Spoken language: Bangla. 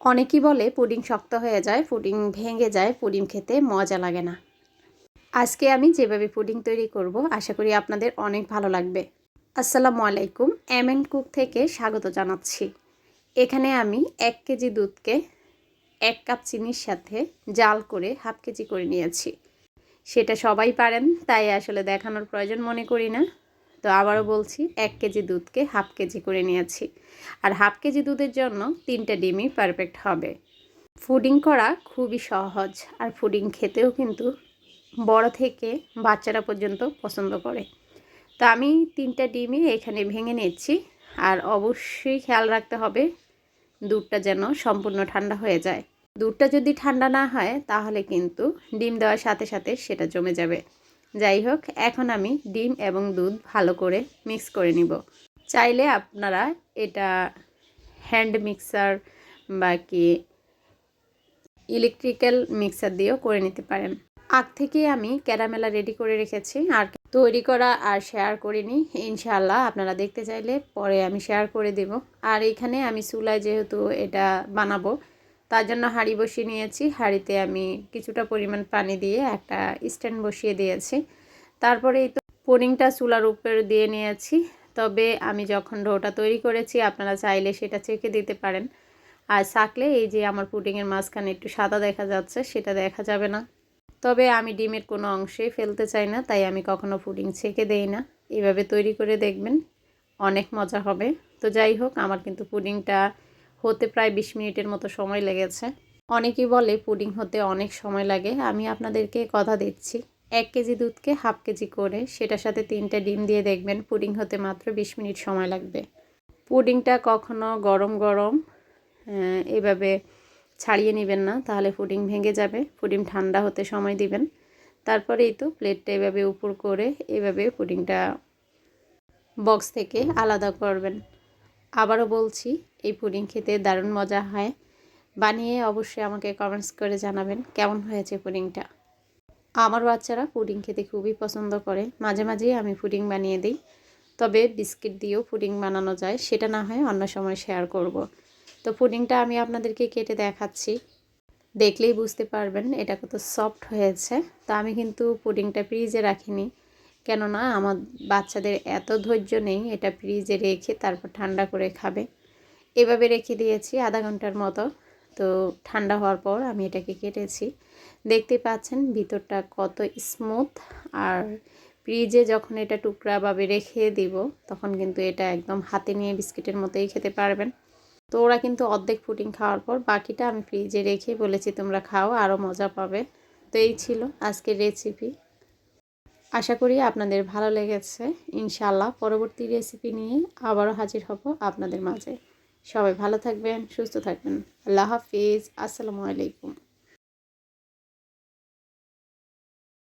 অনেকেই বলে পুডিং শক্ত হয়ে যায়, পুডিং ভেঙে যায়, পুডিং খেতে মজা লাগে না। আজকে আমি যেভাবে পুডিং তৈরি করব, আশা করি আপনাদের অনেক ভালো লাগবে। আসসালামু আলাইকুম এম এন কুক থেকে স্বাগত জানাচ্ছি। এখানে আমি এক কেজি দুধকে এক কাপ চিনির সাথে জাল করে হাফ কেজি করে নিয়েছি। সেটা সবাই পারেন, তাই আসলে দেখানোর প্রয়োজন মনে করি না। তো আবারও বলছি, এক কেজি দুধকে হাফ কেজি করে নিয়েছি। আর হাফ কেজি দুধের জন্য তিনটে ডিমই পারফেক্ট হবে। ফুডিং করা খুবই সহজ, আর ফুডিং খেতেও কিন্তু বড় থেকে বাচ্চারা পর্যন্ত পছন্দ করে। তো আমি তিনটা ডিমই এখানে ভেঙে নিচ্ছি আর অবশ্যই খেয়াল রাখতে হবে দুধটা যেন সম্পূর্ণ ঠান্ডা হয়ে যায়। দুধটা যদি ঠান্ডা না হয়, তাহলে কিন্তু ডিম দেওয়ার সাথে সাথে সেটা জমে যাবে। যাই হোক এখন আমি ডিম এবং দুধ ভালো করে মিক্স করে নিব। চাইলে আপনারা এটা হ্যান্ড মিক্সার বা কি ইলেকট্রিক্যাল মিক্সার দিয়েও করে নিতে পারেন। আগ থেকে আমি ক্যারামেলা রেডি করে রেখেছি। আর তৈরি করা আর শেয়ার করিনি। ইনশাআল্লাহ আপনারা দেখতে চাইলে পরে আমি শেয়ার করে দেব। আর এখানে আমি চুলায় যেহেতু এটা বানাবো তার জন্য হাঁড়ি বসিয়ে নিয়েছি। হাঁড়িতে আমি কিছুটা পরিমাণ পানি দিয়ে একটা স্ট্যান্ড বসিয়ে দিয়েছি। তারপরে এই তো পুডিংটা চুলার উপরে দিয়ে নিয়েছি। তবে আমি যখন ডোটা তৈরি করেছি, আপনারা চাইলে সেটা চেখে দিতে পারেন। আর চাকলে এই যে আমার পুডিংয়ের মাঝখানে একটু সাদা দেখা যাচ্ছে, সেটা দেখা যাবে না। তবে আমি ডিমের কোনো অংশেই ফেলতে চাই না, তাই আমি কখনো পুডিং ছেঁকে দেই না। এভাবে তৈরি করে দেখবেন অনেক মজা হবে। তো যাই হোক, আমার কিন্তু পুডিংটা হতে প্রায় বিশ মিনিটের মতো সময় লেগেছে। অনেকেই বলে পুডিং হতে অনেক সময় লাগে। আমি আপনাদেরকে কথা দিচ্ছি। এক কেজি দুধকে হাফ কেজি করে সেটার সাথে তিনটা ডিম দিয়ে দেখবেন পুডিং হতে মাত্র বিশ মিনিট সময় লাগবে। পুডিংটা কখনো গরম গরম এভাবে ছাড়িয়ে নেবেন না, তাহলে পুডিং ভেঙে যাবে। পুডিং ঠান্ডা হতে সময় দিবেন। তারপরেই তো প্লেটটা এভাবে উপর করে এভাবে পুডিংটা বক্স থেকে আলাদা করবেন। আবারও বলছি, এই পুডিং খেতে দারুণ মজা হয়। বানিয়ে অবশ্যই আমাকে কমেন্টস করে জানাবেন, কেমন হয়েছে পুডিংটা? আমার বাচ্চারা পুডিং খেতে খুবই পছন্দ করে। মাঝে মাঝেই আমি পুডিং বানিয়ে দিই। তবে বিস্কিট দিয়েও পুডিং বানানো যায়, সেটা না হয় অন্য সময় শেয়ার করব। তো পুডিংটা আমি আপনাদেরকে কেটে দেখাচ্ছি। দেখলেই বুঝতে পারবেন এটা কত সফট হয়েছে। তা আমি কিন্তু পুডিংটা ফ্রিজে রাখিনি। কেননা আমার বাচ্চাদের এত ধৈর্য নেই, এটা ফ্রিজে রেখে তারপর ঠান্ডা করে খাবে। এভাবে রেখে দিয়েছি আধা ঘণ্টার মতো। তো ঠান্ডা হওয়ার পর আমি এটাকে কেটেছি। দেখতে পাচ্ছেন ভিতরটা কত স্মুথ। আর ফ্রিজে যখন এটা টুকরা ভাবে রেখে দিব, তখন কিন্তু এটা একদম হাতে নিয়ে বিস্কিটের মতোই খেতে পারবেন। তো ওরা কিন্তু অর্ধেক পুডিং খাওয়ার পর বাকিটা আমি ফ্রিজে রেখে বলেছি তোমরা খাও, আরও মজা পাবে। তো এই ছিল আজকের রেসিপি আশা করি আপনাদের ভালো লেগেছে। ইনশাল্লাহ পরবর্তী রেসিপি নিয়ে আবারও হাজির হব আপনাদের মাঝে। সবাই ভালো থাকবেন, সুস্থ থাকবেন। আল্লাহ হাফিজ। আসসালামু আলাইকুম।